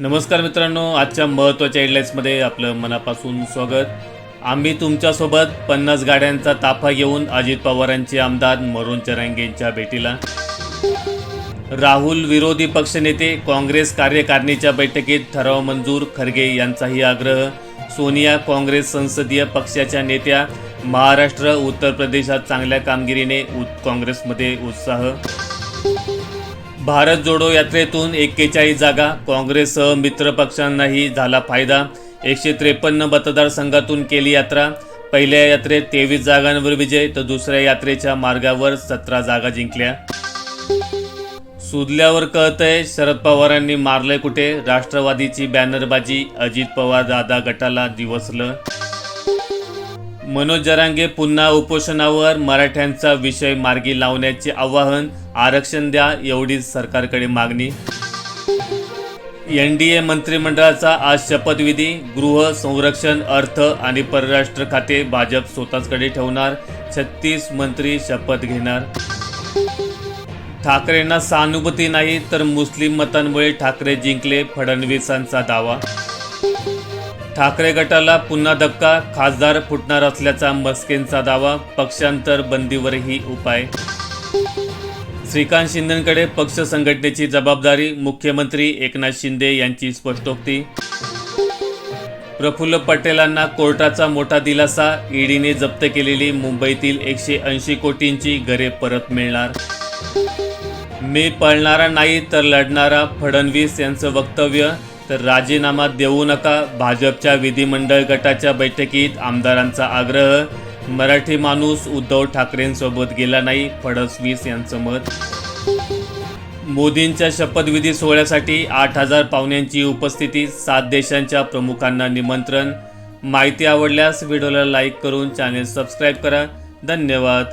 नमस्कार मित्रांनो आजच्या महत्त्वाच्या हेडलाईन्समध्ये आपलं मनापासून स्वागत. आम्ही तुमच्यासोबत पन्नास गाड्यांचा ताफा घेऊन अजित पवारांचे आमदार मरुण चरांगेंच्या भेटीला. राहुल विरोधी पक्षनेते काँग्रेस कार्यकारिणीच्या बैठकीत ठराव मंजूर खरगे यांचाही आग्रह. सोनिया काँग्रेस संसदीय पक्षाच्या नेत्या महाराष्ट्र उत्तर प्रदेशात चांगल्या कामगिरीने उत काँग्रेसमध्ये उत्साह. भारत जोडो यात्रेतून एक्केचाळीस जागा. काँग्रेससह मित्र पक्षांनाही झाला फायदा. एकशे त्रेपन्न मतदारसंघातून केली यात्रा. पहिल्या यात्रेत तेवीस जागांवर विजय तर दुसऱ्या यात्रेच्या मार्गावर सतरा जागा जिंकल्या. सुदल्यावर कळतंय शरद पवारांनी मारलंय कुठे? राष्ट्रवादीची बॅनरबाजी अजित पवार दादा गटाला दिवसलं. मनोज जरांगे पुन्हा उपोषणावर मराठ्यांचा विषय मार्गी लावण्याचे आवाहन आरक्षण द्या एवढीच सरकारकडे मागणी. एन डी ए मंत्रिमंडळाचा आज शपथविधी गृह संरक्षण अर्थ आणि परराष्ट्र खाते भाजप स्वतःचकडे ठेवणार छत्तीस मंत्री शपथ घेणार. ठाकरेंना सहानुभूती नाही तर मुस्लिम मतांमुळे ठाकरे जिंकले फडणवीसांचा दावा. ठाकरे गटाला पुन्हा धक्का खासदार फुटणार असल्याचा मस्केंचा दावा पक्षांतर बंदीवरही उपाय. श्रीकांत शिंदेकडे पक्ष संघटनेची जबाबदारी मुख्यमंत्री एकनाथ शिंदे यांची स्पष्टोक्ती. प्रफुल्ल पटेलांना कोर्टाचा मोठा दिलासा ईडीने जप्त केलेली मुंबईतील एकशे ऐंशी कोटींची घरे परत मिळणार. मी पळणारा नाही तर लढणारा फडणवीस यांचं वक्तव्य तर राजीनामा देऊ नका. भाजपच्या विधिमंडळ गटाच्या बैठकीत आमदारांचा आग्रह. मराठी माणूस उद्धव ठाकरेंसोबत गेला नाही फडणवीस यांचं मत. मोदींच्या शपथविधी सोहळ्यासाठी आठ हजार पाहुण्यांची उपस्थिती सात देशांच्या प्रमुखांना निमंत्रण. माहिती आवडल्यास व्हिडिओला लाईक करून चॅनेल सबस्क्राईब करा. धन्यवाद.